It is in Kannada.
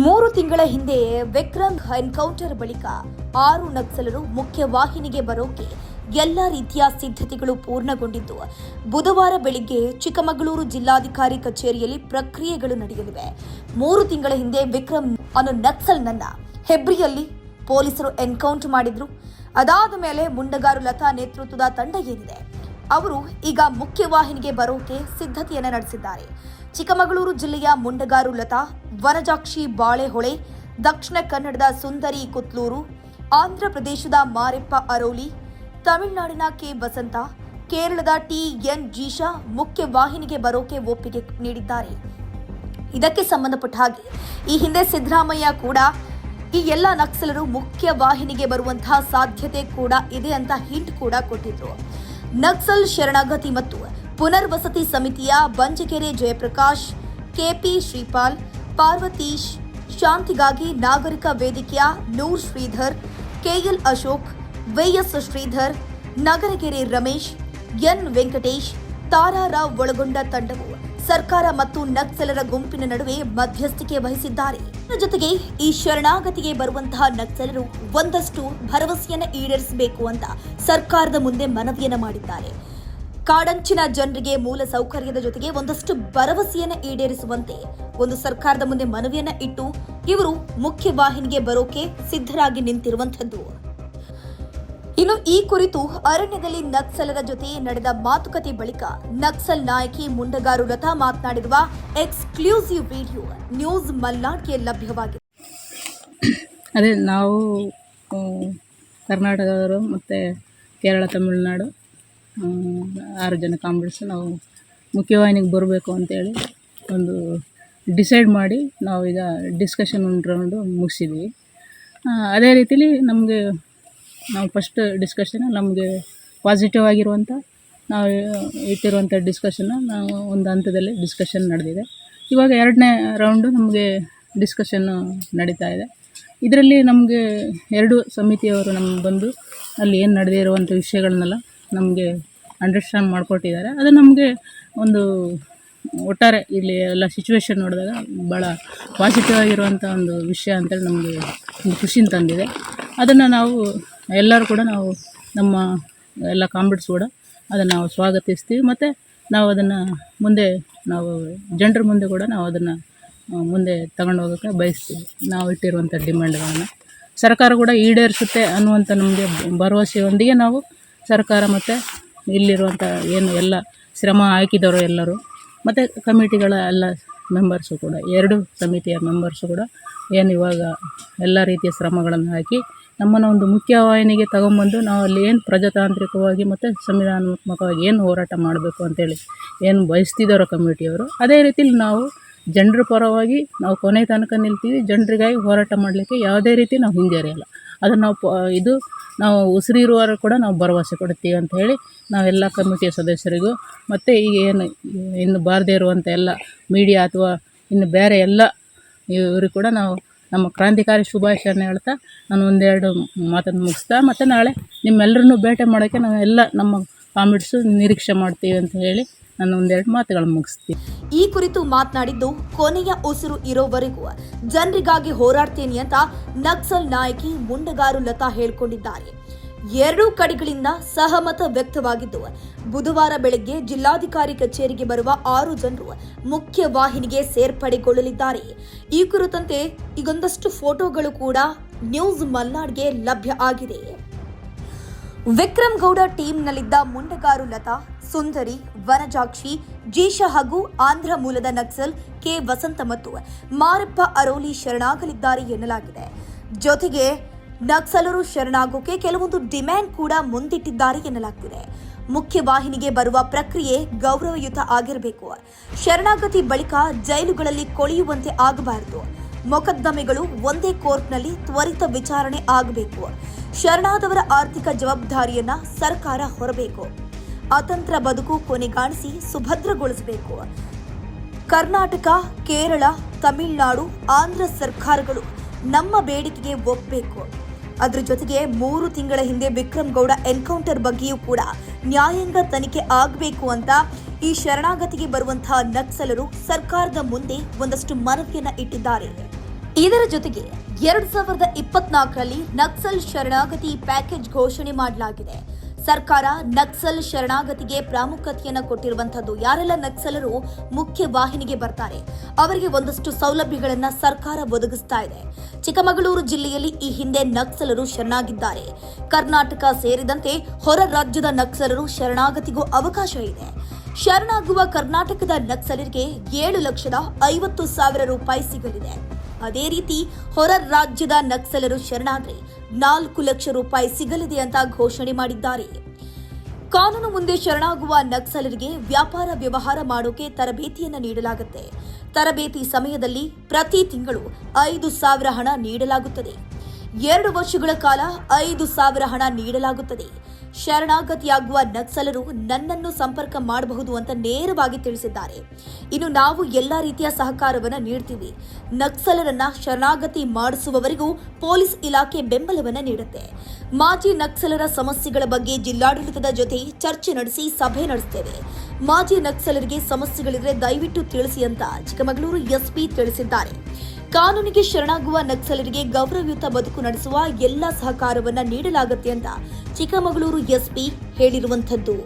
ಮೂರು ತಿಂಗಳ ಹಿಂದೆ ವಿಕ್ರಮ್ ಎನ್ಕೌಂಟರ್ ಬಳಿಕ ಆರು ನಕ್ಸಲರು ಮುಖ್ಯ ವಾಹಿನಿಗೆ ಬರೋಕೆ ಎಲ್ಲ ರೀತಿಯ ಸಿದ್ಧತೆಗಳು ಪೂರ್ಣಗೊಂಡಿದ್ದು, ಬುಧವಾರ ಬೆಳಿಗ್ಗೆ ಚಿಕ್ಕಮಗಳೂರು ಜಿಲ್ಲಾಧಿಕಾರಿ ಕಚೇರಿಯಲ್ಲಿ ಪ್ರಕ್ರಿಯೆಗಳು ನಡೆಯಲಿವೆ. ಮೂರು ತಿಂಗಳ ಹಿಂದೆ ವಿಕ್ರಮ್ ಅನ್ನೋ ನಕ್ಸಲ್ನನ್ನ ಹೆಬ್ರಿಯಲ್ಲಿ ಪೊಲೀಸರು ಎನ್ಕೌಂಟರ್ ಮಾಡಿದ್ರು. ಅದಾದ ಮೇಲೆ ಮುಂಡಗಾರು ಲತಾ ನೇತೃತ್ವದ ತಂಡ ಏನಿದೆ, ಅವರು ಈಗ ಮುಖ್ಯವಾಹಿನಿಗೆ ಬರೋಕೆ ಸಿದ್ಧತೆಯನ್ನು ನಡೆಸಿದ್ದಾರೆ. ಚಿಕ್ಕಮಗಳೂರು ಜಿಲ್ಲೆಯ ಮುಂಡಗಾರು ಲತಾ, ವನಜಾಕ್ಷಿ ಬಾಳೆಹೊಳೆ, ದಕ್ಷಿಣ ಕನ್ನಡದ ಸುಂದರಿ ಕುತ್ಲೂರು, ಆಂಧ್ರ ಪ್ರದೇಶದ ಮಾರೆಪ್ಪ ಅರೋಲಿ, ತಮಿಳುನಾಡಿನ ಕೆ ವಸಂತ ಕೇರಳದ ಟಿ ಎನ್ ಜೀಶಾ ಮುಖ್ಯ ವಾಹಿನಿಗೆ ಬರೋಕೆ ಒಪ್ಪಿಗೆ ನೀಡಿದ್ದಾರೆ. ಇದಕ್ಕೆ ಸಂಬಂಧಪಟ್ಟ ಹಾಗೆ ಈ ಹಿಂದೆ ಸಿದ್ದರಾಮಯ್ಯ ಕೂಡ ಈ ಎಲ್ಲ ನಕ್ಸಲರು ಮುಖ್ಯ ವಾಹಿನಿಗೆ ಬರುವಂತಹ ಸಾಧ್ಯತೆ ಕೂಡ ಇದೆ ಅಂತ ಹಿಂಟ್ ಕೂಡ ಕೊಟ್ಟಿದ್ರು. ನಕ್ಸಲ್ ಶರಣಾಗತಿ ಮತ್ತು ಪುನರ್ವಸತಿ ಸಮಿತಿಯ ಬಂಜಗೆರೆ ಜಯಪ್ರಕಾಶ್, ಕೆಪಿ ಶ್ರೀಪಾಲ್, ಪಾರ್ವತೀಶ್, ಶಾಂತಿಗಾಗಿ ನಾಗರಿಕ ವೇದಿಕೆಯ Noor Sridhar, KL Ashok, YS Sridhar, Nagaragere Ramesh, N Venkatesh Tara Rao ಒಳಗೊಂಡ ತಂಡವು ಸರ್ಕಾರ ಮತ್ತು ನಕ್ಸಲರ ಗುಂಪಿನ ನಡುವೆ ಮಧ್ಯಸ್ಥಿಕೆ ವಹಿಸಿದ್ದಾರೆ. ಜೊತೆಗೆ ಈ ಶರಣಾಗತಿಗೆ ಬರುವಂತಹ ನಕ್ಸಲರು ಒಂದಷ್ಟು ಭರವಸೆಯನ್ನು ಈಡೇರಿಸಬೇಕು ಅಂತ ಸರ್ಕಾರದ ಮುಂದೆ ಮನವಿಯನ್ನು ಮಾಡಿದ್ದಾರೆ. ಕಾಡಂಚಿನ ಜನರಿಗೆ ಮೂಲ ಸೌಕರ್ಯದ ಜೊತೆಗೆ ಒಂದಷ್ಟು ಭರವಸೆಯನ್ನ ಈಡೇರಿಸುವಂತೆ ಒಂದು ಸರ್ಕಾರದ ಮುಂದೆ ಮನವಿಯನ್ನ ಇಟ್ಟು ಇವರು ಮುಖ್ಯ ವಾಹಿನಿಗೆ ಬರೋಕೆ ಸಿದ್ಧರಾಗಿ ನಿಂತಿರುವಂತದ್ದು ಇನ್ನು ಈ ಕುರಿತು ಅರಣ್ಯದಲ್ಲಿ ನಕ್ಸಲರ ಜೊತೆ ನಡೆದ ಮಾತುಕತೆ ಬಳಿಕ ನಕ್ಸಲ್ ನಾಯಕಿ ಮುಂಡಗಾರು ರಥ ಮಾತನಾಡಿರುವ ಎಕ್ಸ್ಕ್ಲೂಸಿವ್ ವಿಡಿಯೋ ನ್ಯೂಸ್ ಮಲ್ನಾಡ್ಗೆ ಲಭ್ಯವಾಗಿದೆ. ಅದೇ ನಾವು, ಕರ್ನಾಟಕದವರು ಮತ್ತು ಕೇರಳ, ತಮಿಳುನಾಡು ಆರು ಜನ ಕಾಮ್ರೇಡ್ಸ್ ನಾವು ಮುಖ್ಯವಾಹಿನಿಗೆ ಬರಬೇಕು ಅಂತೇಳಿ ಒಂದು ಡಿಸೈಡ್ ಮಾಡಿ ನಾವು ಈಗ ಡಿಸ್ಕಷನ್ ಒಂದು ರೌಂಡು ಮುಗಿಸಿದ್ವಿ. ಅದೇ ರೀತಿಲಿ ನಮಗೆ ನಾವು ಫಸ್ಟ್ ಡಿಸ್ಕಷನ್ ನಮಗೆ ಪಾಸಿಟಿವ್ ಆಗಿರುವಂಥ ನಾವು ಇಟ್ಟಿರುವಂಥ ಡಿಸ್ಕಷನ್ನ ನಾವು ಒಂದು ಹಂತದಲ್ಲಿ ಡಿಸ್ಕಷನ್ ನಡೆದಿದೆ. ಇವಾಗ ಎರಡನೇ ರೌಂಡು ನಮಗೆ ಡಿಸ್ಕಷನ್ನು ನಡೀತಾ ಇದೆ. ಇದರಲ್ಲಿ ನಮಗೆ ಎರಡು ಸಮಿತಿಯವರು ನಮ್ಗೆ ಬಂದು ಅಲ್ಲಿ ಏನು ನಡೆದಿರುವಂಥ ವಿಷಯಗಳನ್ನೆಲ್ಲ ನಮಗೆ ಅಂಡರ್ಸ್ಟ್ಯಾಂಡ್ ಮಾಡಿಕೊಟ್ಟಿದ್ದಾರೆ. ಅದು ನಮಗೆ ಒಂದು ಒಟ್ಟಾರೆ ಇಲ್ಲಿ ಎಲ್ಲ ಸಿಚುವೇಶನ್ ನೋಡಿದಾಗ ಭಾಳ ಪಾಸಿಟಿವ್ ಆಗಿರುವಂಥ ಒಂದು ವಿಷಯ ಅಂತೇಳಿ ನಮಗೆ ಒಂದು ಖುಷಿನ ತಂದಿದೆ. ಅದನ್ನು ನಾವು ಎಲ್ಲರೂ ಕೂಡ ನಾವು ನಮ್ಮ ಎಲ್ಲ ಕಾಮ್ರೇಡ್ಸ್ ಕೂಡ ಅದನ್ನು ನಾವು ಸ್ವಾಗತಿಸ್ತೀವಿ. ಮತ್ತು ನಾವು ಅದನ್ನು ಮುಂದೆ ನಾವು ಜನರ ಮುಂದೆ ಕೂಡ ನಾವು ಅದನ್ನು ಮುಂದೆ ತಗೊಂಡು ಹೋಗೋಕ್ಕೆ ಬಯಸ್ತೀವಿ. ನಾವು ಇಟ್ಟಿರುವಂಥ ಡಿಮ್ಯಾಂಡ್ಗಳನ್ನು ಸರ್ಕಾರ ಕೂಡ ಈಡೇರಿಸುತ್ತೆ ಅನ್ನುವಂಥ ನಮಗೆ ಭರವಸೆಯೊಂದಿಗೆ ನಾವು ಸರ್ಕಾರ ಮತ್ತು ಇಲ್ಲಿರುವಂಥ ಏನು ಎಲ್ಲ ಶ್ರಮ ಹಾಕಿದವರು ಎಲ್ಲರೂ, ಮತ್ತು ಕಮಿಟಿಗಳ ಎಲ್ಲ ಮೆಂಬರ್ಸು ಕೂಡ, ಎರಡು ಸಮಿತಿಯ ಮೆಂಬರ್ಸು ಕೂಡ ಏನು ಇವಾಗ ಎಲ್ಲ ರೀತಿಯ ಶ್ರಮಗಳನ್ನು ಹಾಕಿ ನಮ್ಮನ್ನು ಒಂದು ಮುಖ್ಯವಾಹಿನಿಗೆ ತಗೊಂಬಂದು ನಾವು ಅಲ್ಲಿ ಏನು ಪ್ರಜಾತಾಂತ್ರಿಕವಾಗಿ ಮತ್ತು ಸಂವಿಧಾನಾತ್ಮಕವಾಗಿ ಏನು ಹೋರಾಟ ಮಾಡಬೇಕು ಅಂತೇಳಿ ಏನು ಬಯಸ್ತಿದ್ದಾರೋ ಕಮಿಟಿಯವರು, ಅದೇ ರೀತಿಲಿ ನಾವು ಜನರ ಪರವಾಗಿ ನಾವು ಕೊನೆ ತನಕ ನಿಲ್ತೀವಿ, ಜನರಿಗಾಗಿ ಹೋರಾಟ ಮಾಡಲಿಕ್ಕೆ ಯಾವುದೇ ರೀತಿ ನಾವು ಹಿಂಜರಿಯಲ್ಲ. ಅದನ್ನು ನಾವು ಇದು ನಾವು ಉಸಿರಿರುವವರು ಕೂಡ ನಾವು ಭರವಸೆ ಕೊಡ್ತೀವಿ ಅಂತ ಹೇಳಿ ನಾವೆಲ್ಲ ಕಮಿಟಿಯ ಸದಸ್ಯರಿಗೂ ಮತ್ತು ಈಗ ಏನು ಇನ್ನು ಬಾರದೇ ಇರುವಂಥ ಎಲ್ಲ ಮೀಡಿಯಾ ಅಥವಾ ಇನ್ನು ಬೇರೆ ಎಲ್ಲ ಇವರು ಕೂಡ ನಾವು ನಮ್ಮ ಕ್ರಾಂತಿಕಾರಿ ಶುಭಾಶಯನ ಹೇಳ್ತಾ ನಾನು ಒಂದೆರಡು ಮಾತನ್ನು ಮುಗಿಸ್ತಾ ಮತ್ತು ನಾಳೆ ನಿಮ್ಮೆಲ್ಲರನ್ನೂ ಭೇಟಿ ಮಾಡೋಕ್ಕೆ ನಾವು ಎಲ್ಲ ನಮ್ಮ ಕಾಮಿಡ್ಸು ನಿರೀಕ್ಷೆ ಮಾಡ್ತೀವಿ ಅಂತ ಹೇಳಿ ನಾನು ಒಂದೆರಡು ಮಾತುಗಳನ್ನು ಮುಗಿಸ್ತೀನಿ. ಈ ಕುರಿತು ಮಾತನಾಡಿದ್ದು, ಕೊನೆಯ ಉಸಿರು ಇರೋವರೆಗೂ ಜನರಿಗಾಗಿ ಹೋರಾಡ್ತೇನೆ ಅಂತ ನಕ್ಸಲ್ ನಾಯಕಿ ಮುಂಡಗಾರು ಲತಾ ಹೇಳಿಕೊಂಡಿದ್ದಾರೆ. ಎರಡೂ ಕಡೆಗಳಿಂದ ಸಹಮತ ವ್ಯಕ್ತವಾಗಿದ್ದು, ಬುಧವಾರ ಬೆಳಗ್ಗೆ ಜಿಲ್ಲಾಧಿಕಾರಿ ಕಚೇರಿಗೆ ಬರುವ ಆರು ಜನರು ಮುಖ್ಯ ವಾಹಿನಿಗೆ ಸೇರ್ಪಡೆಗೊಳ್ಳಲಿದ್ದಾರೆ. ಈ ಕುರಿತಂತೆ ಈಗೊಂದಷ್ಟು ಫೋಟೋಗಳು ಕೂಡ ನ್ಯೂಸ್ ಮಲ್ನಾಡ್ಗೆ ಲಭ್ಯ ಆಗಿದೆ. ವಿಕ್ರಮ್ ಗೌಡ ಟೀಮ್ನಲ್ಲಿದ್ದ ಮುಂಡಗಾರು ಲತಾ ಸುಂದರಿ, ವನಜಾಕ್ಷಿ, ಜೀಶ ಹಾಗೂ ಆಂಧ್ರ ಮೂಲದ ನಕ್ಸಲ್ ಕೆ. ವಸಂತ ಮತ್ತು ಮಾರಪ್ಪ ಅರೋಲಿ ಶರಣಾಗಲಿದ್ದಾರೆ ಎನ್ನಲಾಗಿದೆ. ಜೊತೆಗೆ ನಕ್ಸಲರು ಶರಣಾಗೋಕೆ ಕೆಲವೊಂದು ಡಿಮ್ಯಾಂಡ್ ಕೂಡ ಮುಂದಿಟ್ಟಿದ್ದಾರೆ ಎನ್ನಲಾಗ್ತಿದೆ. ಮುಖ್ಯ ವಾಹಿನಿಗೆ ಬರುವ ಪ್ರಕ್ರಿಯೆ ಗೌರವಯುತ ಆಗಿರಬೇಕು. ಶರಣಾಗತಿ ಬಳಿಕ ಜೈಲುಗಳಲ್ಲಿ ಕೊಳೆಯುವಂತೆ ಆಗಬಾರದು. ಮೊಕದ್ದಮೆಗಳು ಒಂದೇ ಕೋರ್ಟ್ನಲ್ಲಿ ತ್ವರಿತ ವಿಚಾರಣೆ ಆಗಬೇಕು. ಶರಣಾದವರ ಆರ್ಥಿಕ ಜವಾಬ್ದಾರಿಯನ್ನ ಸರ್ಕಾರ ಹೊರಬೇಕು. ಅತಂತ್ರ ಬದುಕು ಕೊನೆಗಾಣಿಸಿ ಸುಭದ್ರಗೊಳಿಸಬೇಕು. ಕರ್ನಾಟಕ, ಕೇರಳ, ತಮಿಳುನಾಡು, ಆಂಧ್ರ ಸರ್ಕಾರಗಳು ನಮ್ಮ ಬೇಡಿಕೆಗೆ ಒಪ್ಪಬೇಕು ಅದರ ಜೊತೆಗೆ ಮೂರು ತಿಂಗಳ ಹಿಂದೆ ವಿಕ್ರಮ್ ಗೌಡ ಎನ್ಕೌಂಟರ್ ಬಗ್ಗೆಯೂ ಕೂಡ ನ್ಯಾಯಾಂಗ ತನಿಖೆ ಆಗಬೇಕು ಅಂತ ಈ ಶರಣಾಗತಿಗೆ ಬರುವಂತಹ ನಕ್ಸಲರು ಸರ್ಕಾರದ ಮುಂದೆ ಒಂದಷ್ಟು ಮನವಿಯನ್ನ ಇಟ್ಟಿದ್ದಾರೆ. ಇದರ ಜೊತೆಗೆ ಎರಡ್ ಸಾವಿರದ ಇಪ್ಪತ್ನಾಲ್ಕರಲ್ಲಿ ನಕ್ಸಲ್ ಶರಣಾಗತಿ ಪ್ಯಾಕೇಜ್ ಘೋಷಣೆ ಮಾಡಲಾಗಿದೆ. ಸರ್ಕಾರ ನಕ್ಸಲ್ ಶರಣಾಗತಿಗೆ ಪ್ರಾಮುಖ್ಯತೆಯನ್ನು ಕೊಟ್ಟಿರುವಂತದ್ದು ಯಾರೆಲ್ಲ ನಕ್ಸಲರು ಮುಖ್ಯ ವಾಹಿನಿಗೆ ಬರ್ತಾರೆ, ಅವರಿಗೆ ಒಂದಷ್ಟು ಸೌಲಭ್ಯಗಳನ್ನು ಸರ್ಕಾರ ಒದಗಿಸ್ತಾ ಇದೆ. ಚಿಕ್ಕಮಗಳೂರು ಜಿಲ್ಲೆಯಲ್ಲಿ ಈ ಹಿಂದೆ ನಕ್ಸಲರು ಶರಣಾಗಿದ್ದಾರೆ. ಕರ್ನಾಟಕ ಸೇರಿದಂತೆ ಹೊರ ರಾಜ್ಯದ ನಕ್ಸಲರು ಶರಣಾಗತಿಗೂ ಅವಕಾಶ ಇದೆ. ಶರಣಾಗುವ ಕರ್ನಾಟಕದ ನಕ್ಸಲರಿಗೆ ಏಳು ಲಕ್ಷದ ಐವತ್ತು ಸಾವಿರ ರೂಪಾಯಿ ಸಿಗಲಿದೆ. ಅದೇ ರೀತಿ ಹೊರ ರಾಜ್ಯದ ನಕ್ಸಲರು ಶರಣಾದ್ರೆ ನಾಲ್ಕು ಲಕ್ಷ ರೂಪಾಯಿ ಸಿಗಲಿದೆ ಅಂತ ಘೋಷಣೆ ಮಾಡಿದ್ದಾರೆ. ಕಾನೂನು ಮುಂದೆ ಶರಣಾಗುವ ನಕ್ಸಲರಿಗೆ ವ್ಯಾಪಾರ ವ್ಯವಹಾರ ಮಾಡೋಕೆ ತರಬೇತಿಯನ್ನು ನೀಡಲಾಗುತ್ತೆ. ತರಬೇತಿ ಸಮಯದಲ್ಲಿ ಪ್ರತಿ ತಿಂಗಳು ಐದು ಸಾವಿರ ಹಣ ನೀಡಲಾಗುತ್ತದೆ. ಎರಡು ವರ್ಷಗಳ ಕಾಲ ಐದು ಸಾವಿರ ಹಣ ನೀಡಲಾಗುತ್ತದೆ. ಶರಣಾಗತಿಯಾಗುವ ನಕ್ಸಲರು ನನ್ನನ್ನು ಸಂಪರ್ಕ ಮಾಡಬಹುದು ಅಂತ ನೇರವಾಗಿ ತಿಳಿಸಿದ್ದಾರೆ. ಇನ್ನು ನಾವು ಎಲ್ಲಾ ರೀತಿಯ ಸಹಕಾರವನ್ನು ನೀಡ್ತೀವಿ. ನಕ್ಸಲರನ್ನ ಶರಣಾಗತಿ ಮಾಡಿಸುವವರಿಗೂ ಪೊಲೀಸ್ ಇಲಾಖೆ ಬೆಂಬಲವನ್ನು ನೀಡುತ್ತೆ. ಮಾಜಿ ನಕ್ಸಲರ ಸಮಸ್ಯೆಗಳ ಬಗ್ಗೆ ಜಿಲ್ಲಾಡಳಿತದ ಜೊತೆ ಚರ್ಚೆ ನಡೆಸಿ ಸಭೆ ನಡೆಸ್ತೇವೆ. ಮಾಜಿ ನಕ್ಸಲರಿಗೆ ಸಮಸ್ಯೆಗಳಿದ್ರೆ ದಯವಿಟ್ಟು ತಿಳಿಸಿ ಅಂತ ಚಿಕ್ಕಮಗಳೂರು ಎಸ್ಪಿ ತಿಳಿಸಿದ್ದಾರೆ. ಕಾನೂನಿಗೆ ಶರಣಾಗುವ ನಕ್ಸಲರಿಗೆ ಗೌರವಯುತ ಬದುಕು ನಡೆಸುವ ಎಲ್ಲ ಸಹಕಾರವನ್ನ ನೀಡಲಾಗುತ್ತೆ ಅಂತ ಚಿಕ್ಕಮಗಳೂರು ಎಸ್ಪಿ ಹೇಳಿರುವಂಥದ್ದು.